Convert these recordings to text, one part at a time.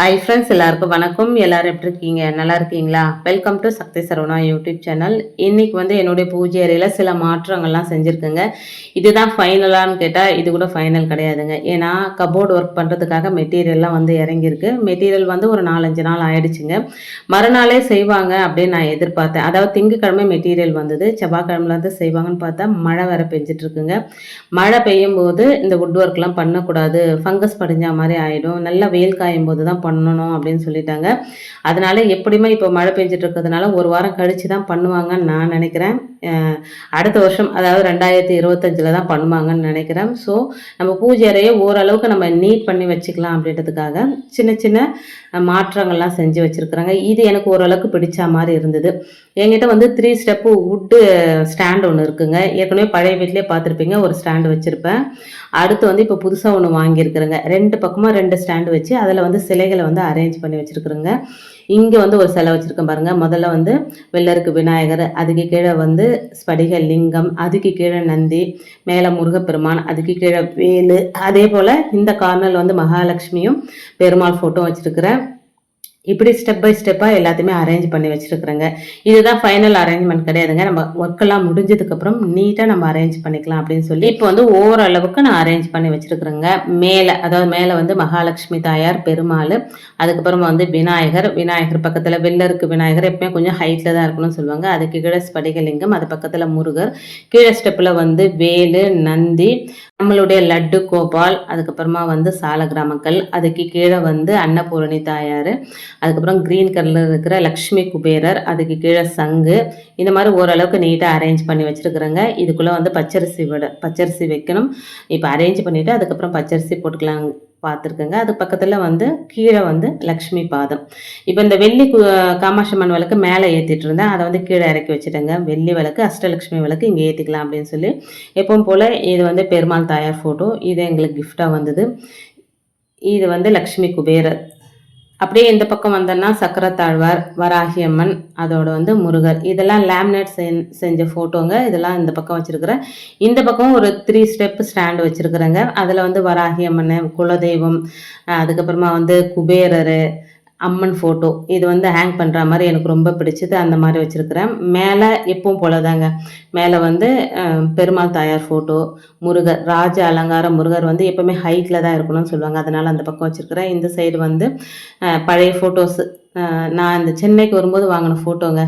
Hi friends எல்லாருக்கும் வணக்கம். எல்லாரும் எப்படி இருக்கீங்க? நல்லா இருக்கீங்களா? Welcome to Sakthi Saravana YouTube channel இன்னைக்கு வந்து என்னுடைய பூஜை அறையில் சில மாற்றங்கள்லாம் செஞ்சுருக்குங்க. இதுதான் ஃபைனலான்னு கேட்டால் இது கூட ஃபைனல் கிடையாதுங்க. ஏன்னா கபோர்டு ஒர்க் பண்ணுறதுக்காக மெட்டீரியல்லாம் வந்து இறங்கியிருக்கு. மெட்டீரியல் வந்து ஒரு நாலஞ்சு நாள் ஆயிடுச்சுங்க. மறுநாளே செய்வாங்க அப்படின்னு நான் எதிர்பார்த்தேன். அதாவது திங்கக்கிழமை மெட்டீரியல் வந்தது. செவ்வாய்க்கிழமைலேருந்து செய்வாங்கன்னு பார்த்தா மழை வேற பெஞ்சிட்டு இருக்குங்க மழை பெய்யும் போது இந்த வுட் ஒர்க்லாம் பண்ணக்கூடாது. ஃபங்கஸ் படிஞ்ச மாதிரி ஆகிடும் நல்லா வெயில் காயும் போது தான் பண்ணணும் அப்படின்னு சொல்லிட்டாங்க. அதனால் எப்படியுமே இப்போ மழை பெஞ்சிட்டு இருக்கிறதுனால ஒரு வாரம் கழிச்சு தான் பண்ணுவாங்கன்னு நான் நினைக்கிறேன். அடுத்த வருஷம் அதாவது ரெண்டாயிரத்தி இருபத்தஞ்சில் தான் பண்ணுவாங்கன்னு நினைக்கிறேன். ஸோ நம்ம பூஜை அறையை ஓரளவுக்கு நம்ம நீட் பண்ணி வச்சுக்கலாம் அப்படின்றதுக்காக சின்ன சின்ன மாற்றங்கள்லாம் செஞ்சு வச்சுருக்குறாங்க. இது எனக்கு ஓரளவுக்கு பிடிச்ச மாதிரி இருந்தது. என்கிட்ட வந்து த்ரீ ஸ்டெப்பு வுட்டு ஸ்டாண்ட் ஒன்று இருக்குங்க. ஏற்கனவே பழைய வீட்லேயே பார்த்துருப்பீங்க ஒரு ஸ்டாண்டு வச்சுருப்பேன். அடுத்து வந்து இப்போ புதுசாக ஒன்று வாங்கியிருக்கிறேங்க. ரெண்டு பக்கமாக ரெண்டு ஸ்டாண்டு வச்சு அதில் வந்து சிலைகளை வந்து அரேஞ்ச் பண்ணி வச்சுருக்குறேங்க. இங்கே வந்து ஒரு சிலை வச்சுருக்கேன் பாருங்கள் முதல்ல வந்து வெள்ளருக்கு விநாயகர் அதுக்கு கீழே வந்து ஸ்படிக லிங்கம் அதுக்கு கீழே நந்தி மேலே முருகப்பெருமான் அதுக்கு கீழே வேலு. அதே போல் இந்த கார்னல் வந்து மகாலட்சுமியும் பெருமாள் ஃபோட்டோ வச்சுருக்கிறேன். இப்படி ஸ்டெப் பை ஸ்டெப்பாக எல்லாத்தையுமே அரேஞ்ச் பண்ணி வச்சுருக்குறேங்க. இதுதான் ஃபைனல் அரேஞ்ச்மெண்ட் கிடையாதுங்க. நம்ம ஒர்க்கெல்லாம் முடிஞ்சதுக்கப்புறம் நீட்டாக நம்ம அரேஞ்ச் பண்ணிக்கலாம் அப்படின்னு சொல்லி இப்போ வந்து ஓரளவுக்கு நான் அரேஞ்ச் பண்ணி வச்சுருக்குறேங்க. மேலே அதாவது மேலே வந்து மகாலட்சுமி தாயார் பெருமாள் அதுக்கப்புறமா வந்து விநாயகர் விநாயகர் பக்கத்தில் வெள்ளருக்கு விநாயகர் எப்பவுமே கொஞ்சம் ஹைட்டில் தான் இருக்கணும்னு சொல்லுவாங்க. அதுக்கு கீழே ஸ்படிகலிங்கம் அது பக்கத்தில் முருகர் கீழே ஸ்டெப்பில் வந்து வேலு நந்தி நம்மளுடைய லட்டு கோபால் அதுக்கப்புறமா வந்து சாலகிராமக்கல் அதுக்கு கீழே வந்து அன்னபூரணி தாயார் அதுக்கப்புறம் க்ரீன் கலரில் இருக்கிற லக்ஷ்மி குபேரர் அதுக்கு கீழே சங்கு இந்த மாதிரி ஓரளவுக்கு நீட்டாக அரேஞ்ச் பண்ணி வச்சுருக்குறேங்க. இதுக்குள்ளே வந்து பச்சரிசி விட பச்சரிசி வைக்கணும். இப்போ அரேஞ்ச் பண்ணிவிட்டு அதுக்கப்புறம் பச்சரிசி போட்டுக்கலாங்க. பார்த்துருக்கேங்க. அது பக்கத்தில் வந்து கீழே வந்து லக்ஷ்மி பாதம். இப்போ இந்த வெள்ளி கு- காமாட்சி அம்மன் விளக்கு மேலே ஏற்றிட்டு இருந்தேன் அதை வந்து கீழே இறக்கி வச்சுட்டேங்க. வெள்ளி விளக்கு அஷ்டலக்ஷ்மி விளக்கு இங்கே ஏற்றிக்கலாம் அப்படின்னு சொல்லி. எப்பவும் போல் இது வந்து பெருமாள் தாயார் ஃபோட்டோ இது எங்களுக்கு கிஃப்டாக வந்தது. இது வந்து லக்ஷ்மி குபேரர் அப்படியே இந்த பக்கம் வந்தோன்னா சக்கரத்தாழ்வார் வராகி அம்மன் அதோட வந்து முருகர். இதெல்லாம் லேமினேட் செஞ்ச ஃபோட்டோங்க இதெல்லாம் இந்த பக்கம் வச்சுருக்கிறேன். இந்த பக்கம் ஒரு த்ரீ ஸ்டெப் ஸ்டாண்டு வச்சுருக்குறேங்க. அதில் வந்து வராகி அம்மன் குலதெய்வம் அதுக்கப்புறமா வந்து குபேரர் அம்மன் ஃபோட்டோ இது வந்து ஹேங் பண்ணுற மாதிரி எனக்கு ரொம்ப பிடிச்சது. அந்த மாதிரி வச்சுருக்கிறேன். மேலே எப்பவும் போல தாங்க மேலே வந்து பெருமாள் தாயார் ஃபோட்டோ முருகர் ராஜ அலங்கார முருகர் வந்து எப்போவுமே ஹைட்டில் தான் இருக்கணும்னு சொல்லுவாங்க. அதனால் அந்த பக்கம் வச்சுருக்கிறேன். இந்த சைடு வந்து பழைய ஃபோட்டோஸு நான் இந்த சென்னைக்கு வரும்போது வாங்கின ஃபோட்டோங்க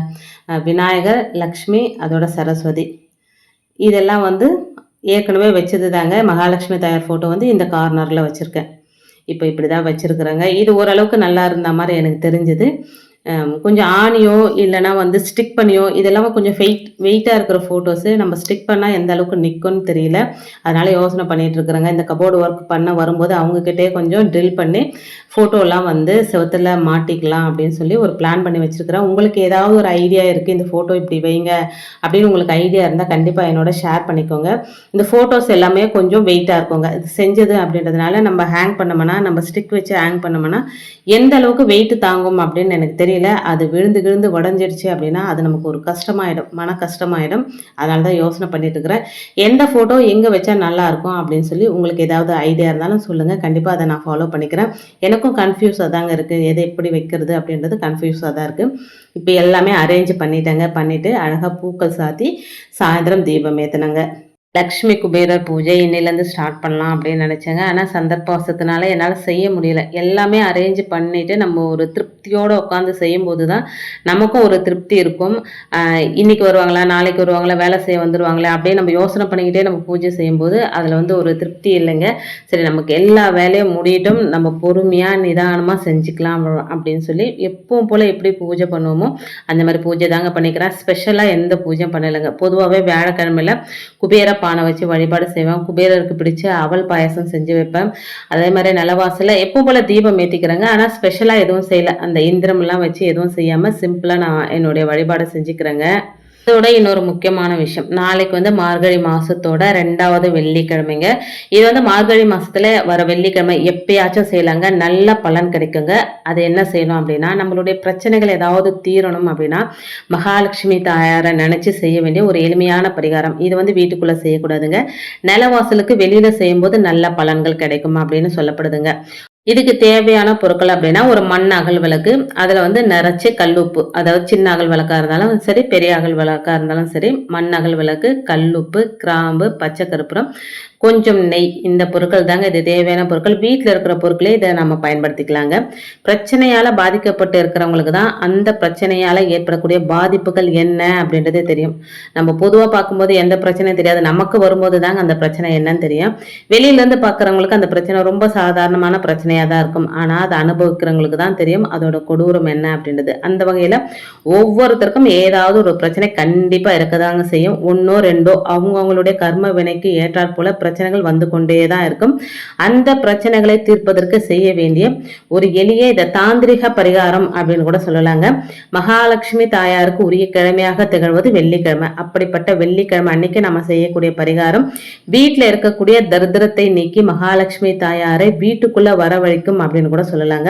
விநாயகர் லக்ஷ்மி அதோட சரஸ்வதி. இதெல்லாம் வந்து ஏற்கனவே வச்சது தாங்க மகாலட்சுமி தாயார் ஃபோட்டோ வந்து இந்த கார்னரில் வச்சுருக்கேன். இப்போ இப்படி தான் வச்சுருக்குறேங்க. இது ஓரளவுக்கு நல்லா இருந்த மாதிரி எனக்கு தெரிஞ்சுது. கொஞ்சம் ஆணியோ இல்லைனா வந்து ஸ்டிக் பண்ணியோ இதெல்லாம் கொஞ்சம் வெயிட் வெயிட்டாக இருக்கிற ஃபோட்டோஸு நம்ம ஸ்டிக் பண்ணால் எந்த அளவுக்கு நிற்கும்னு தெரியல. அதனால் யோசனை பண்ணிகிட்டு இருக்கிறாங்க. இந்த கபோர்டு ஒர்க் பண்ண வரும்போது அவங்கக்கிட்டே கொஞ்சம் ட்ரில் பண்ணி ஃபோட்டோலாம் வந்து செவுத்துல மாட்டிக்கலாம் அப்படின்னு சொல்லி ஒரு பிளான் பண்ணி வச்சுருக்கிறேன். உங்களுக்கு ஏதாவது ஒரு ஐடியா இருக்குது இந்த ஃபோட்டோ இப்படி வைங்க அப்படின்னு உங்களுக்கு ஐடியா இருந்தால் கண்டிப்பாக என்னோட ஷேர் பண்ணிக்கோங்க. இந்த ஃபோட்டோஸ் எல்லாமே கொஞ்சம் வெயிட்டாக இருக்குங்க. இது செஞ்சது அப்படின்றதுனால நம்ம ஹேங் பண்ணோம்னா நம்ம ஸ்டிக் வச்சு ஹேங் பண்ணோம்னா எந்த அளவுக்கு வெயிட் தாங்கும் அப்படின்னு எனக்கு தெரியும் வெளியில் அது விழுந்து விழுந்து உடஞ்சிடுச்சு அப்படின்னா அது நமக்கு ஒரு கஷ்டமாயிடும் மன கஷ்டமாயிடும். அதனால தான் யோசனை பண்ணிட்டு இருக்கிறேன். எந்த ஃபோட்டோ எங்கே வச்சா நல்லா இருக்கும் அப்படின்னு சொல்லி உங்களுக்கு ஏதாவது ஐடியா இருந்தாலும் சொல்லுங்கள் கண்டிப்பாக அதை நான் ஃபாலோ பண்ணிக்கிறேன். எனக்கும் கன்ஃபியூஸாக தாங்க இருக்குது எதை எப்படி வைக்கிறது அப்படின்றது கன்ஃபியூஸாக தான் இருக்குது இப்போ எல்லாமே அரேஞ்ச் பண்ணிட்டேங்க. பண்ணிவிட்டு அழகாக பூக்கள் சாத்தி சாயந்தரம் தீபம் ஏற்றினாங்க லக்ஷ்மி குபேரர் பூஜை இன்னிலேருந்து ஸ்டார்ட் பண்ணலாம் அப்படின்னு நினச்சேங்க. ஆனால் சந்தர்ப்பவசத்தினால என்னால் செய்ய முடியல. எல்லாமே அரேஞ்ச் பண்ணிவிட்டு நம்ம ஒரு திருப்தியோடு உட்காந்து செய்யும்போது தான் நமக்கும் ஒரு திருப்தி இருக்கும். இன்றைக்கி வருவாங்களா நாளைக்கு வருவாங்களா வேலை செய்ய வந்துடுவாங்களே அப்படியே நம்ம யோசனை பண்ணிக்கிட்டே நம்ம பூஜை செய்யும்போது அதில் வந்து ஒரு திருப்தி இல்லைங்க. சரி நமக்கு எல்லா வேலையும் முடியட்டும். நம்ம பொறுமையாக நிதானமாக செஞ்சுக்கலாம் அப்படின்னு சொல்லி எப்பவும் போல் எப்படி பூஜை பண்ணுவோமோ அந்த மாதிரி பூஜை தாங்க பண்ணிக்கிறேன். ஸ்பெஷலாக எந்த பூஜையும் பண்ணலைங்க. பொதுவாகவே வியாழக்கிழமையில குபேர பானை வச்சு வழிபாடு செய்வேன். குபேரருக்கு பிடிச்ச அவல் பாயசம் செஞ்சு வைப்பேன். அதே மாதிரி நிலவாசலில் எப்போ போல் தீபம் ஏற்றிக்கிறேங்க ஆனால் ஸ்பெஷலாக எதுவும் செய்யலை. அந்த இந்திரம்லாம் வச்சு எதுவும் செய்யாமல் சிம்பிளாக நான் என்னுடைய வழிபாடு செஞ்சுக்கிறேங்க. இதோட இன்னொரு முக்கியமான விஷயம். நாளைக்கு வந்து மார்கழி மாசத்தோட ரெண்டாவது வெள்ளிக்கிழமைங்க. இது வந்து மார்கழி மாசத்துல வர வெள்ளிக்கிழமை எப்பயாச்சும் செய்யலாங்க. நல்ல பலன் கிடைக்குங்க. அது என்ன செய்யணும் அப்படின்னா நம்மளுடைய பிரச்சனைகள் ஏதாவது தீரணும் அப்படின்னா மகாலட்சுமி தாயாரை நினைச்சு செய்ய வேண்டிய ஒரு எளிமையான பரிகாரம். இது வந்து வீட்டுக்குள்ள செய்யக்கூடாதுங்க. நிலவாசலுக்கு வெளியில செய்யும்போது நல்ல பலன்கள் கிடைக்கும் அப்படின்னு சொல்லப்படுதுங்க. இதுக்கு தேவையான பொருட்கள் அப்படின்னா ஒரு மண் அகல் விளக்கு அதில் வந்து நிறைச்சி கல்லுப்பு அதாவது சின்ன அகல் விளக்காக இருந்தாலும் சரி பெரிய அகல் விளக்காக இருந்தாலும் சரி மண் அகல் விளக்கு கல்லுப்பு கிராம்பு பச்சை கருப்புரம் கொஞ்சம் நெய் இந்த பொருட்கள் தாங்க இது தேவையான பொருட்கள். வீட்டில் இருக்கிற பொருட்களே இதை நம்ம பயன்படுத்திக்கலாங்க. பிரச்சனையால் பாதிக்கப்பட்டு இருக்கிறவங்களுக்கு தான் அந்த பிரச்சனையால் ஏற்படக்கூடிய பாதிப்புகள் என்ன அப்படின்றதே தெரியும். நம்ம பொதுவாக பார்க்கும்போது எந்த பிரச்சனையும் தெரியாது. நமக்கு வரும்போது தாங்க அந்த பிரச்சனை என்னன்னு தெரியும். வெளியிலேருந்து பார்க்குறவங்களுக்கு அந்த பிரச்சனை ரொம்ப சாதாரணமான பிரச்சனை வேதனையாக தான் இருக்கும். ஆனால் அதை அனுபவிக்கிறவங்களுக்கு தான் தெரியும் அதோட கொடூரம் என்ன அப்படின்றது. அந்த வகையில் ஒவ்வொருத்தருக்கும் ஏதாவது ஒரு பிரச்சனை கண்டிப்பாக இருக்கதாங்க செய்யும். ஒன்றோ ரெண்டோ அவங்கவுங்களுடைய கர்ம வினைக்கு ஏற்றாற் போல பிரச்சனைகள் வந்து கொண்டே தான் இருக்கும். அந்த பிரச்சனைகளை தீர்ப்பதற்கு செய்ய வேண்டிய ஒரு எளிய இதை தாந்திரிக பரிகாரம் அப்படின்னு கூட சொல்லலாங்க. மகாலட்சுமி தாயாருக்கு உரிய கிழமையாக திகழ்வது வெள்ளிக்கிழமை. அப்படிப்பட்ட வெள்ளிக்கிழமை அன்னைக்கு நம்ம செய்யக்கூடிய பரிகாரம். வீட்டில் இருக்கக்கூடிய தரித்திரத்தை நீக்கி மகாலட்சுமி தாயாரை வீட்டுக்குள்ள செலவழிக்கும் அப்படின்னு கூட சொல்லலாங்க.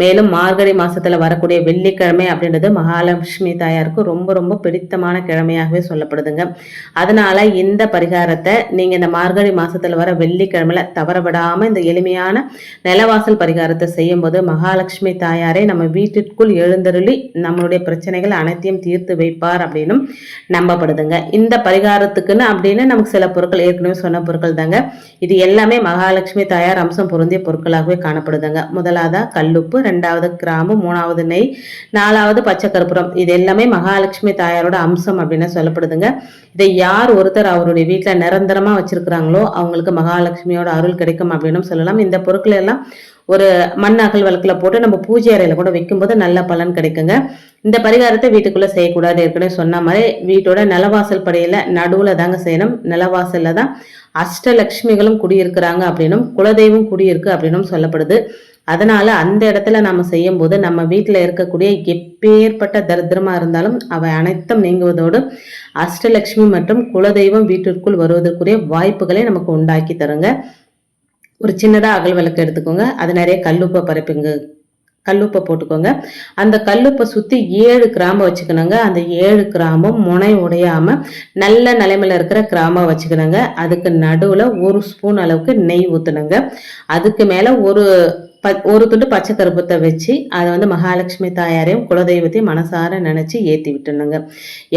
மேலும் மார்கழி மாசத்துல வரக்கூடிய வெள்ளிக்கிழமை அப்படின்றது மகாலட்சுமி தாயாருக்கு ரொம்ப ரொம்ப பிடித்தமான கிழமையாகவே சொல்லப்படுதுங்க. அதனால இந்த பரிகாரத்தை நீங்க இந்த மார்கழி மாசத்துல வர வெள்ளிக்கிழமையில தவறவிடாம இந்த எளிமையான நிலவாசல் பரிகாரத்தை செய்யும் போது மகாலட்சுமி தாயாரே நம்ம வீட்டிற்குள் எழுந்தருளி நம்மளுடைய பிரச்சனைகள் அனைத்தையும் தீர்த்து வைப்பார் அப்படின்னும் நம்பப்படுதுங்க. இந்த பரிகாரத்துக்குன்னு அப்படின்னு நமக்கு சில பொருட்கள் ஏற்கனவே சொன்ன பொருட்கள் தாங்க. இது எல்லாமே மகாலட்சுமி தாயார் அம்சம் பொருந்திய பொருட்களாகவே காணப்படுதுங்க. முதலாவதா கல்லுப்பு ரெண்டாவது கிராம்பு மூணாவது நெய் நாலாவது பச்சை கற்பூரம் இது எல்லாமே மகாலட்சுமி தாயாரோட அம்சம் அப்படின்னு சொல்லப்படுதுங்க. இதை யார் ஒருத்தர் அவருடைய வீட்டில் நிரந்தரமா வச்சிருக்கிறாங்களோ அவங்களுக்கு மகாலட்சுமியோட அருள் கிடைக்கும் அப்படின்னு சொல்லலாம். இந்த பொருட்கள் எல்லாம் ஒரு மண் அகல் வழக்கில் போட்டு நம்ம பூஜை அறையில் கூட வைக்கும்போது நல்ல பலன் கிடைக்குங்க. இந்த பரிகாரத்தை வீட்டுக்குள்ளே செய்யக்கூடாது. ஏற்கனவே சொன்ன மாதிரி வீட்டோட நிலவாசல் படையில் நடுவில் தாங்க செய்யணும். நிலவாசலில் தான் அஷ்டலக்ஷ்மிகளும் குடியிருக்கிறாங்க அப்படின்னும் குலதெய்வம் குடியிருக்கு அப்படின்னும் சொல்லப்படுது. அதனால அந்த இடத்துல நம்ம செய்யும் போது நம்ம வீட்டில் இருக்கக்கூடிய எப்பேற்பட்ட தரித்திரமா இருந்தாலும் அவை அனைத்தும் நீங்குவதோடு அஷ்டலட்சுமி மற்றும் குலதெய்வம் வீட்டிற்குள் வருவதற்குரிய வாய்ப்புகளை நமக்கு உண்டாக்கி தருங்க. ஒரு சின்னதாக அகல் விளக்கு எடுத்துக்கோங்க. அது நிறைய கல்லுப்பை பரப்புங்க கல்லுப்பை போட்டுக்கோங்க. அந்த கல்லுப்பை சுற்றி ஏழு கிராம்பை வச்சுக்கணுங்க. அந்த ஏழு கிராம்பும் முனை உடையாமல் நல்ல நிலைமையில இருக்கிற கிராம்பை வச்சுக்கணுங்க. அதுக்கு நடுவில் ஒரு ஸ்பூன் அளவுக்கு நெய் ஊற்றணுங்க அதுக்கு மேலே ஒரு ப ஒரு துண்டு பச்சை கருப்பத்தை வச்சு அதை வந்து மகாலட்சுமி தாயாரையும் குலதெய்வத்தையும் மனசார நினச்சி ஏற்றி விட்டுணுங்க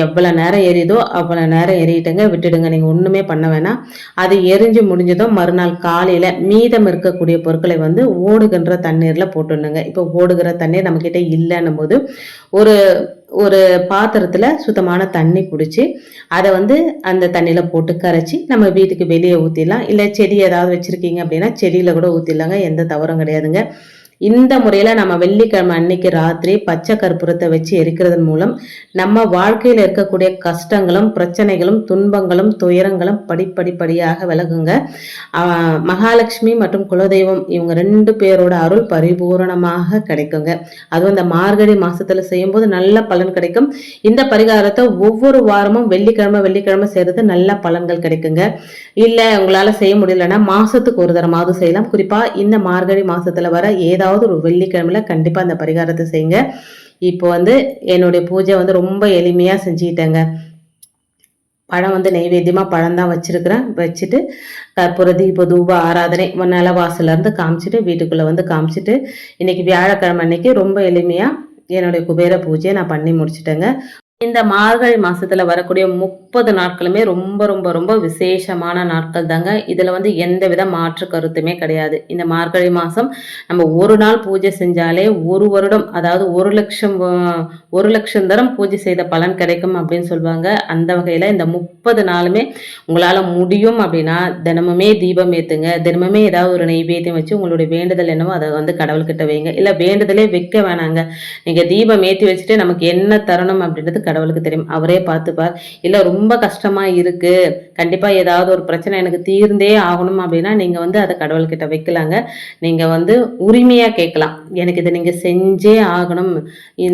எவ்வளோ நேரம் எரியுதோ அவ்வளோ நேரம் எரியிட்டுங்க விட்டுடுங்க. நீங்கள் ஒன்றுமே பண்ண வேணாம். அது எரிஞ்சு முடிஞ்சதும் மறுநாள் காலையில் மீதம் இருக்கக்கூடிய பொருட்களை வந்து ஓடுகின்ற தண்ணீரில் போட்டுடணுங்க. இப்போ ஓடுகிற தண்ணீர் நம்மக்கிட்ட இல்லைன்னும் போது ஒரு ஒரு பாத்திரத்தில் சுத்தமான தண்ணி பிடிச்சி அதை வந்து அந்த தண்ணியில் போட்டு கரைச்சி நம்ம வீட்டுக்கு வெளியே ஊற்றிடலாம் இல்லை செடி ஏதாவது வச்சுருக்கீங்க அப்படின்னா செடியில் கூட ஊற்றிடலாங்க எந்த தவறும் கிடையாதுங்க. இந்த முறையில் நம்ம வெள்ளிக்கிழமை அன்னைக்கு ராத்திரி பச்சை கற்பூரத்தை வச்சு எரிக்கிறதன் மூலம் நம்ம வாழ்க்கையில் இருக்கக்கூடிய கஷ்டங்களும் பிரச்சனைகளும் துன்பங்களும் துயரங்களும் படிப்படிப்படியாக விலகுங்க. மகாலட்சுமி மற்றும் குலதெய்வம் இவங்க ரெண்டு பேரோட அருள் பரிபூரணமாக கிடைக்குங்க. அதுவும் இந்த மார்கழி மாசத்துல செய்யும்போது நல்ல பலன் கிடைக்கும். இந்த பரிகாரத்தை ஒவ்வொரு வாரமும் வெள்ளிக்கிழமை வெள்ளிக்கிழமை செய்யறது நல்ல பலன்கள் கிடைக்குங்க. இல்லை உங்களால் செய்ய முடியலன்னா மாசத்துக்கு ஒரு தரமாவது செய்யலாம். குறிப்பாக இந்த மார்கழி மாசத்துல வர ஏதாவது ஏதாவது ஒரு வெள்ளிக்கிழமையில கண்டிப்பாக அந்த பரிகாரத்தை செய்யுங்க. இப்போ வந்து என்னுடைய பூஜை வந்து ரொம்ப எளிமையாக செஞ்சுக்கிட்டேங்க. பழம் வந்து நைவேத்தியமாக பழம் தான் வச்சுருக்கிறேன். வச்சுட்டு கற்பூர தீப தூப ஆராதனை நில வாசலேருந்து காமிச்சிட்டு வீட்டுக்குள்ளே வந்து காமிச்சிட்டு இன்றைக்கி வியாழக்கிழமை அன்னைக்கு ரொம்ப எளிமையாக என்னுடைய குபேர பூஜையை நான் பண்ணி முடிச்சிட்டேங்க. இந்த மார்கழி மாசத்துல வரக்கூடிய முப்பது நாட்களுமே ரொம்ப ரொம்ப ரொம்ப விசேஷமான நாட்கள் தாங்க. இதுல வந்து எந்த வித மாற்று கருத்துமே கிடையாது. இந்த மார்கழி மாசம் நம்ம ஒரு நாள் பூஜை செஞ்சாலே ஒரு வருடம் அதாவது ஒரு லட்சம் ஒரு லட்சம் தரம் பூஜை செய்த பலன் கிடைக்கும் அப்படின்னு சொல்லுவாங்க அந்த வகையில இந்த முப்பது நாளுமே உங்களால முடியும் அப்படின்னா தினமுமே தீபம் ஏத்துங்க. தினமுமே ஏதாவது ஒரு நெய்வேத்தியம் வச்சு உங்களுடைய வேண்டுதல் என்னவோ அதை வந்து கடவுள்கிட்ட வைங்க. இல்ல வேண்டுதலே வைக்க வேணாங்க. நீங்க தீபம் ஏற்றி வச்சுட்டு நமக்கு என்ன தரணும் அப்படின்றது கடவுளுக்கு தெரியும். அவரே பார்த்துப்பார். இல்லை ரொம்ப கஷ்டமாக இருக்குது கண்டிப்பாக ஏதாவது ஒரு பிரச்சனை எனக்கு தீர்ந்தே ஆகணும் அப்படின்னா நீங்கள் வந்து அதை கடவுள்கிட்ட வைக்கலாங்க. நீங்கள் வந்து உரிமையாக கேட்கலாம். எனக்கு இதை நீங்கள் செஞ்சே ஆகணும்.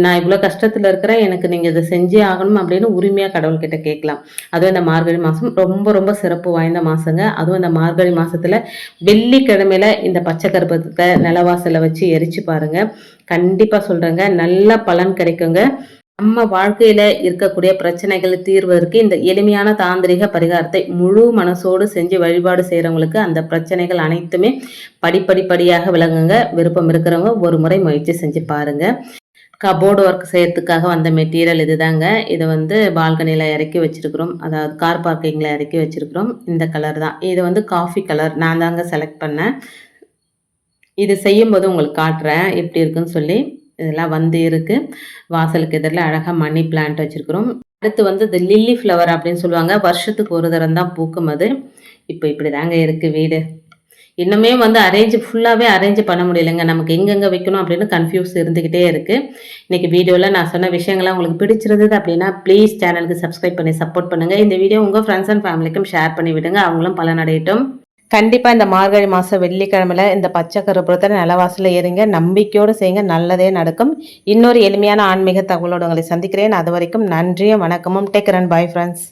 நான் இவ்வளோ கஷ்டத்தில் இருக்கிறேன். எனக்கு நீங்கள் இதை செஞ்சே ஆகணும் அப்படின்னு உரிமையாக கடவுள்கிட்ட கேட்கலாம். அதுவும் இந்த மார்கழி மாதம் ரொம்ப ரொம்ப சிறப்பு வாய்ந்த மாதங்க அதுவும் இந்த மார்கழி மாதத்தில் வெள்ளிக்கிழமையில இந்த பச்சை கருப்பத்தை நிலவாசலை வச்சு எரிச்சு பாருங்கள் கண்டிப்பாக சொல்கிறேங்க நல்ல பலன் கிடைக்குங்க. நம்ம வாழ்க்கையில இருக்கக்கூடிய பிரச்சனைகளை தீர்வதற்கு இந்த எளிமையான தாந்திரிக பரிகாரத்தை முழு மனசோடு செஞ்சு வழிபாடு செய்கிறவங்களுக்கு அந்த பிரச்சனைகள் அனைத்துமே படிப்படிப்படியாக விளங்குங்க. விருப்பம் இருக்கிறவங்க ஒரு முறை முயற்சி செஞ்சு பாருங்க. கபோர்டு ஒர்க் செய்யறதுக்காக வந்த மெட்டீரியல் இதுதாங்க. இதை வந்து பால்கனியில் இறக்கி வச்சிருக்கிறோம். அதாவது கார் பார்க்கிங்கில் இறக்கி வச்சிருக்கிறோம். இந்த கலர் தான். இது வந்து காஃபி கலர் நான் தாங்க செலக்ட் பண்ணேன். இது செய்யும்போது உங்களுக்கு காட்டுறேன். எப்படி இருக்குன்னு சொல்லி இதெல்லாம் வந்து இருக்குது வாசலுக்கு எதிரில் அழகாக மணி பிளான்ட் வச்சுருக்குறோம். அடுத்து வந்து இந்த லில்லி ஃப்ளவர் அப்படின்னு சொல்லுவாங்க. வருஷத்துக்கு ஒரு தரம் தான் பூக்கும் அது. இப்போ இப்படி தாங்க இருக்குது வீடு. இன்னுமே வந்து அரேஞ்ச் ஃபுல்லாகவே அரேஞ்ச் பண்ண முடியலைங்க. நமக்கு எங்கெங்கே வைக்கணும் அப்படின்னு கன்ஃபியூஸ் இருந்துக்கிட்டே இருக்குது இன்றைக்கி வீடியோவில் நான் சொன்ன விஷயங்கள்லாம் உங்களுக்கு பிடிச்சிருந்தது அப்படின்னா ப்ளீஸ் சேனலுக்கு சப்ஸ்கிரைப் பண்ணி சப்போர்ட் பண்ணுங்கள் இந்த வீடியோ உங்கள் ஃப்ரெண்ட்ஸ் அண்ட் ஃபேமிலிக்கும் ஷேர் பண்ணி விடுங்க. அவங்களும் பலனடையட்டும். கண்டிப்பாக இந்த மார்கழி மாதம் வெள்ளிக்கிழமையில் இந்த பச்சை கருப்புறத்தை நிலவாசலில் ஏறுங்க. நம்பிக்கையோடு செய்யுங்க. நல்லதே நடக்கும். இன்னொரு எளிமையான ஆன்மீக தகவலோடு உங்களை சந்திக்கிறேன். அது வரைக்கும் நன்றியும் வணக்கமும். Take run bye friends